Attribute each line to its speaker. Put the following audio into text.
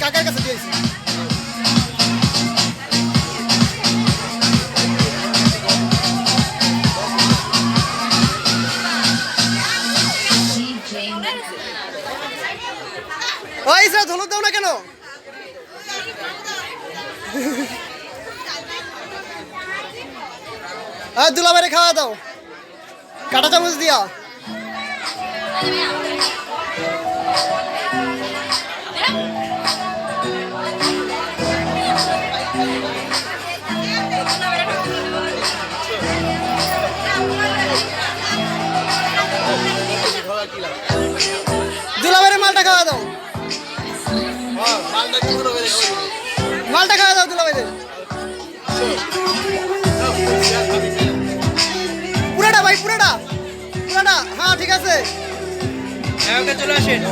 Speaker 1: Please ওই sir ধনুক দাও না কেন? আর দুলাবারে খাওয়া দাও। কাটা চামচ দিয়া। দুলাবারে মালটা খাওয়া দাও। মালটা খাওয়া দাও দুলাবারে পুরাটা ভাই, পুরাটা। পুরাটা। হ্যাঁ ঠিক আছে।
Speaker 2: চলে আসেন।